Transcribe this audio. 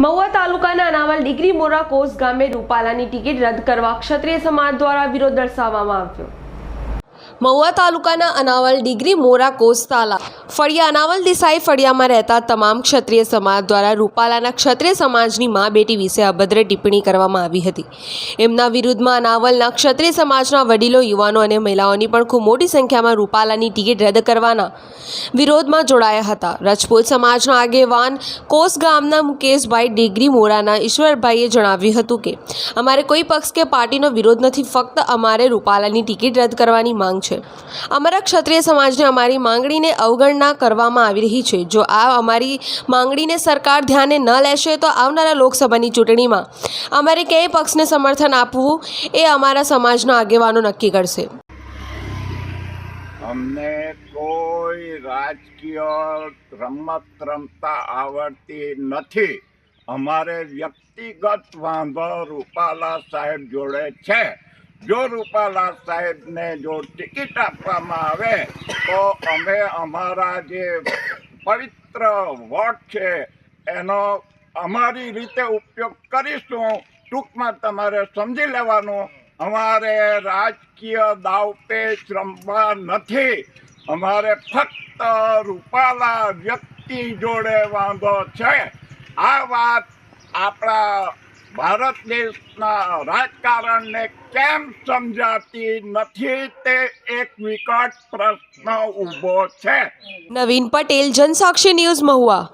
મહુવા તાલુકાના અનામલ ડિગ્રી મોરા કોસ ગામે રૂપાલાની ટિકિટ રદ કરવા ક્ષત્રિય સમાજ દ્વારા વિરોધ દર્શાવવામાં આવ્યો. મહુવા તાલુકાના અનાવલ ડિગ્રી મોરા કોસતાલા. ફળિયા અનાવલ દેસાઈ ફળિયામાં રહેતા તમામ ક્ષત્રિય સમાજ દ્વારા રૂપાલાના ક્ષત્રિય સમાજની મા બેટી વિશે અભદ્ર ટિપ્પણી કરવામાં આવી હતી. એમના વિરુદ્ધમાં અનાવલના ક્ષત્રિય સમાજના વડીલો, યુવાનો અને મહિલાઓની પણ ખૂબ મોટી સંખ્યામાં રૂપાલાની ટિકિટ રદ કરવાના વિરોધમાં જોડાયા હતા. રજપૂત સમાજના આગેવાન કોસ ગામના મુકેશભાઈ ડિગ્રી મોરાના ઈશ્વરભાઈએ જણાવ્યું હતું કે, અમારે કોઈ પક્ષ કે પાર્ટીનો વિરોધ નથી, ફક્ત અમારે રૂપાલાની ટિકિટ રદ કરવાની માંગ છે. અમારા ક્ષત્રિય સમાજને અમારી માંગણીને અવગણના કરવામાં આવી રહી છે. જો આ અમારી માંગણીને સરકાર ધ્યાને ન લેશે તો આવનારા લોકસભાની ચૂંટણીમાં અમારે કઈ પક્ષને સમર્થન આપવું એ અમારા સમાજના આગેવાનો નક્કી કરશે. અમને કોઈ રાજકીય રમત રમતા આવડતી નથી. અમારે વ્યક્તિગત વાંધો રૂપાલા સાહેબ જોડે છે. જો રૂપાલા સાહેબને જો ટિકિટ આપવામાં આવે, તો અમે અમારા જે પવિત્ર વોટ છે, એનો અમારી રીતે ઉપયોગ કરીશું. ટૂંકમાં તમારે સમજી લેવાનું, અમારે રાજકીય દાવપેચ રમવા નથી. અમારે ફક્ત રૂપાલા વ્યક્તિ જોડે વાંધો છે. આ વાત આપણા ભારત દેશના રાજકારણને કેમ સમજાતી નથી તે એક વિકટ પ્રશ્ન ઊભો છે. નવીન પટેલ, જનસાક્ષી ન્યૂઝ મહુવા.